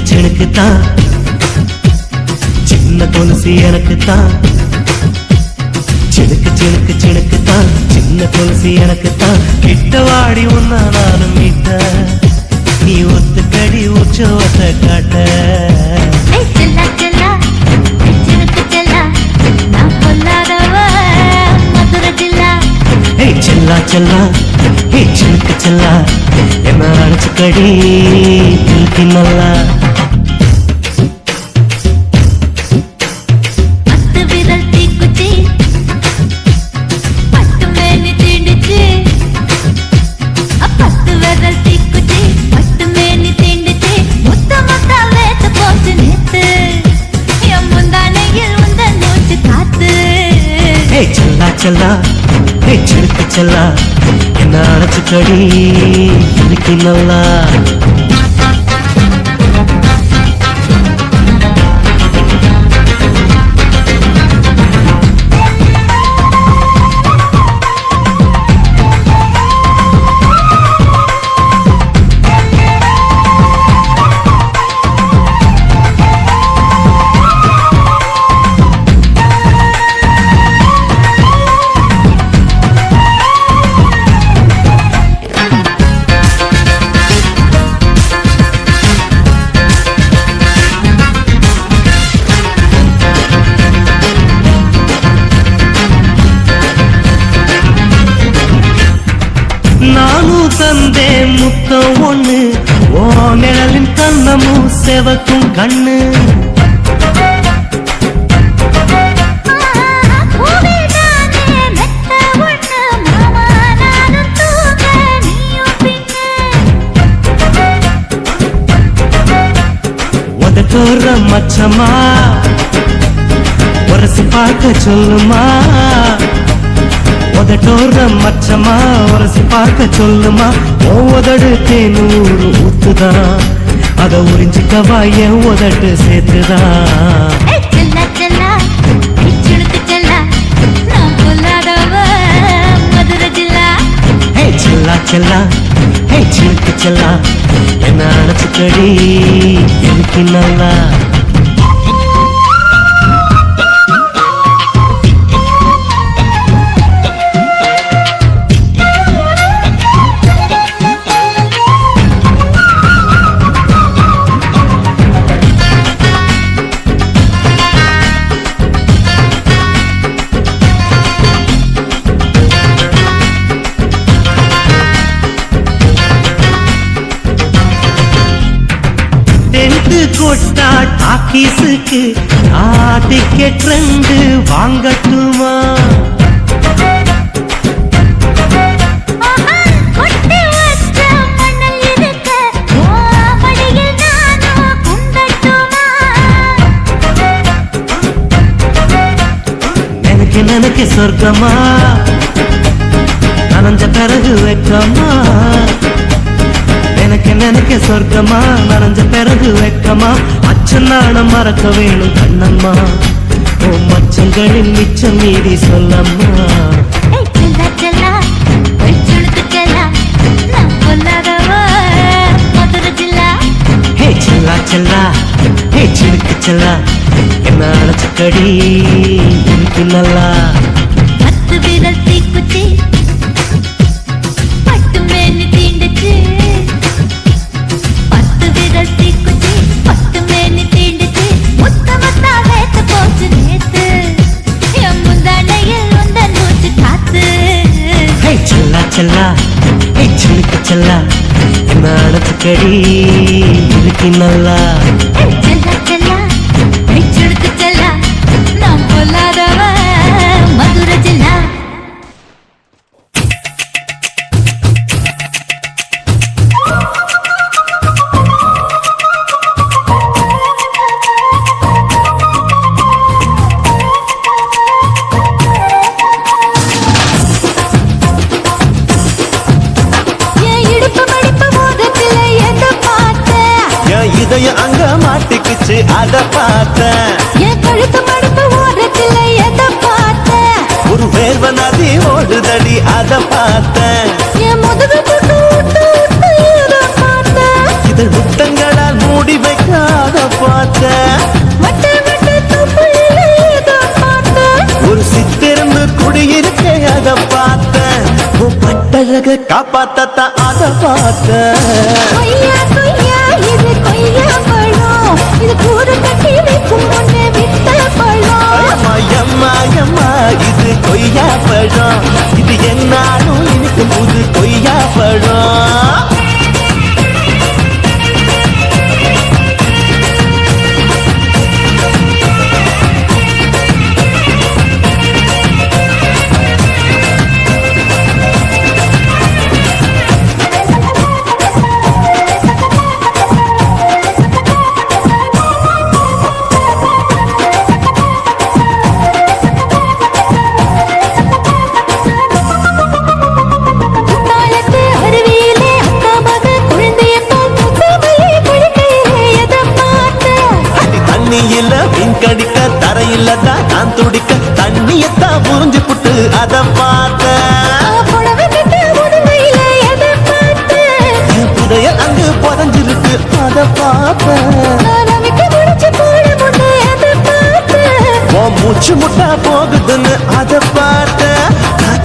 சினுக்கு சினுக்கு தான் சின்ன துளசி எனக்கு தான் சினுக்கு சினுக்கு சினுக்கு தான் சின்ன துளசி எனக்கு தான் கிட்ட வாடி உன்னா நானும் மீட்ட. நீ ஒத்துக்கடி உற்சவத்தை காட்ட. ஏய் செல்லா செல்லா. ஏய் சினுக்கு செல்லா. என்ன அழைச்சுக்கடி நல்லா செல்லா. சினுக்கு செல்லா என்ன அழைச்சுக்கடி இன்னைக்கு நல்லா செவக்கும் கண்ணு. உதட்டோர மச்சமா உரசி பார்க்க சொல்லுமா. உதட்டோர மச்சமா உரசி பார்க்க சொல்லுமா. ஓ உதடு தேனூறு ஊத்துதான். அத உறிஞ்சிக்கவா என் உதட்டு சேர்த்துதான் செல்லா ஹே சிலுக்கு செல்லா. என்ன அழைச்சுக்கடி இருக்க. ஓ மடியில் நானும் குந்தட்டுமா எனக்கு நினைக்க சொர்க்கமா? நனைஞ்ச பிறகு வெக்கமா? எனக்கு நினைக்க சொர்க்கமா? நனைஞ்ச பிறகு வெக்கமா? அச்சநாடம் மறக்க வேணும் கண்ணம்மா. ஓ மச்சங்களின் மிச்சம் மீறி சொல்லம்மா. செல்லா ஹே சிலுக்கு செல்லா. என்ன அழைச்சுக்கடி எனக்கு நல்லா. செல்லா செல்லா செல்லா என்ன அழைச்சுக்கடி இருக்கு நல்லா. ஓடுதடி அத பார்த்தேன். இதழ் முத்தங்களால் மூடி வைக்க பார்த்தேன். வட்ட வட்ட தொப்புளில ஏதோ பார்த்தேன். ஒரு சித்திருந்து குடியிருக்க அத பார்த்தேன். உன் பட்டழக காப்பாத்தத்தான் அத பார்த்தேன். கடிக்க தரையில்லதா நான் துடிக்க தண்ணியத்தான் புரிஞ்சு புட்டு அதை பார்த்த புதையல் அங்கு புதஞ்சிருக்கு அதை பார்த்த மூச்சு முட்டா போகுதுன்னு அதை பார்த்த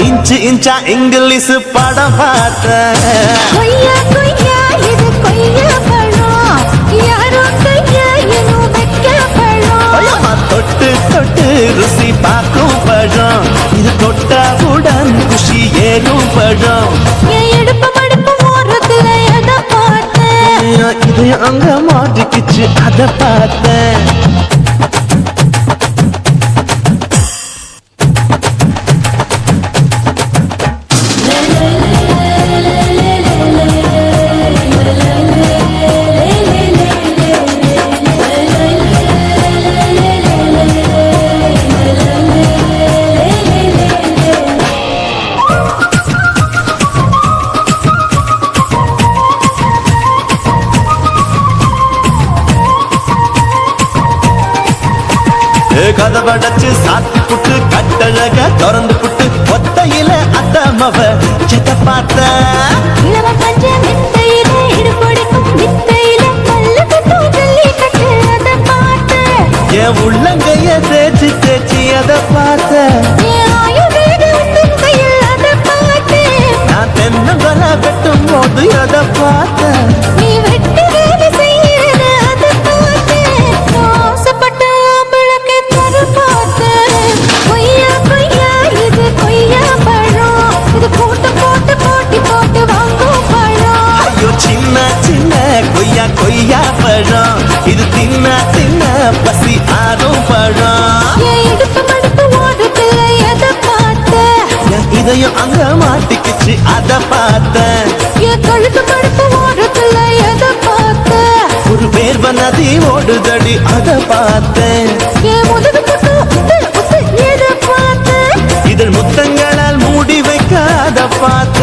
இன்ச்சு இன்ச்சா இங்கிலீஷ் படம் பார்த்த. கொய்யா கொய்யா இது கொய்யா ஐயம்மா, தொட்டு தொட்டு ருசி பார்க்கும் பழம். இது தொட்டாவுடன் குஷி ஏறும் பழம். இதயம் அங்க மாட்டிக்கிச்சு அத பார்த்தேன். கதவடைச்சு சாத்தி புட்டு கட்டழக திறந்து புட்டு ஒத்தையில அத்தமவ செத்த பார்த்தேன் என் உள்ளங்கைய தேய்ச்சி தேய்ச்சி அத பார்த்தேன் நான் தென்னங்கொலை வெட்டும் போது அத பார்த்தேன் கொய்யா பழம். இது தின்ன தின்ன பசி ஆறும் பழம். இதயம் அங்க மாட்டிக்கிச்சு அத பார்த்தேன். ஒரு வேர்வ நதி ஓடுதடி அத பார்த்தேன். இதழ் முத்தங்களால் மூடி வைக்க அத பார்த்தேன்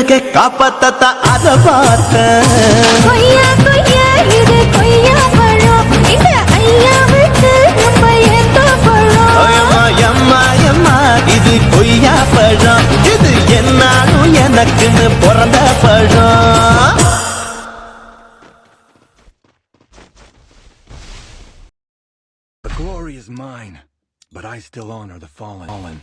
கட்டழக காப்பாத்தத்தான் அத கொய்யா இது கொய்யா பழம். இது என்னாலும் எனக்குன்னு பிறந்த பழம். The glory is mine, but I still honor the fallen.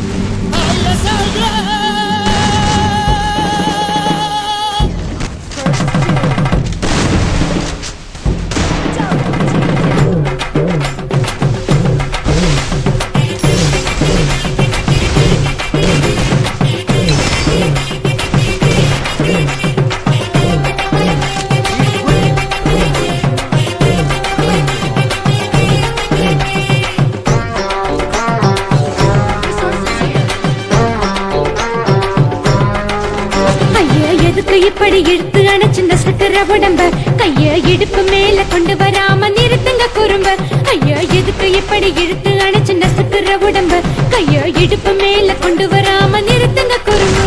உடம்ப. கைய இடுப்பு மேல கொண்டு வராம நிறுத்துங்க குறும்ப. ஐயா எதுக்கு இப்படி இழுத்து அணைச்சிருந்த சக்கர உடம்ப. கைய இடுப்பு மேல கொண்டு வராம நிறுத்துங்க குறும்பு.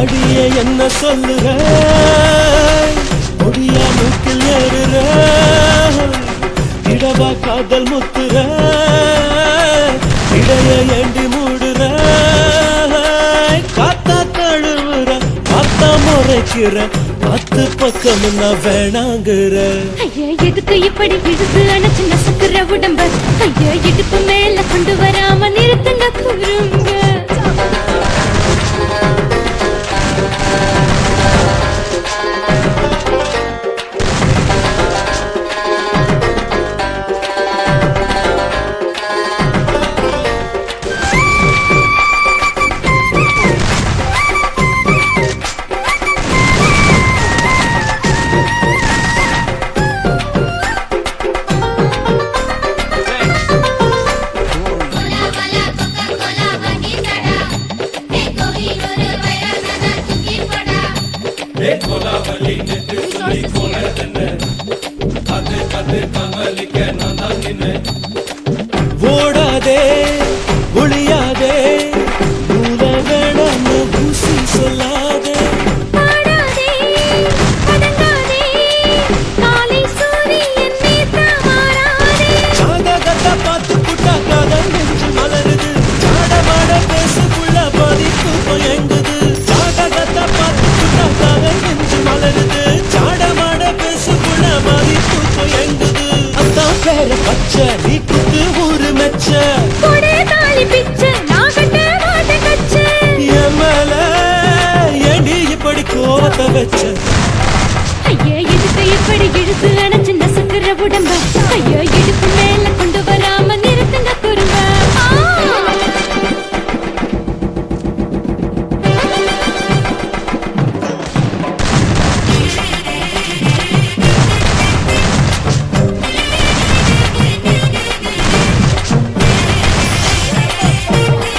அடிய என்ன சொல்லுற? முடியா மூக்கில் ஏறுற? இடவா காதல் முத்துற? இடைய ஏண்டி நினைக்கிற? பத்து பக்கம் நான் வேணாங்கிற. ஐயா எதுக்கு இப்படி இழுத்து அணைச்சு நசுக்கிற உடம்ப? ஐயா இடுப்பு மேல கொண்டு வராம ஓடாதே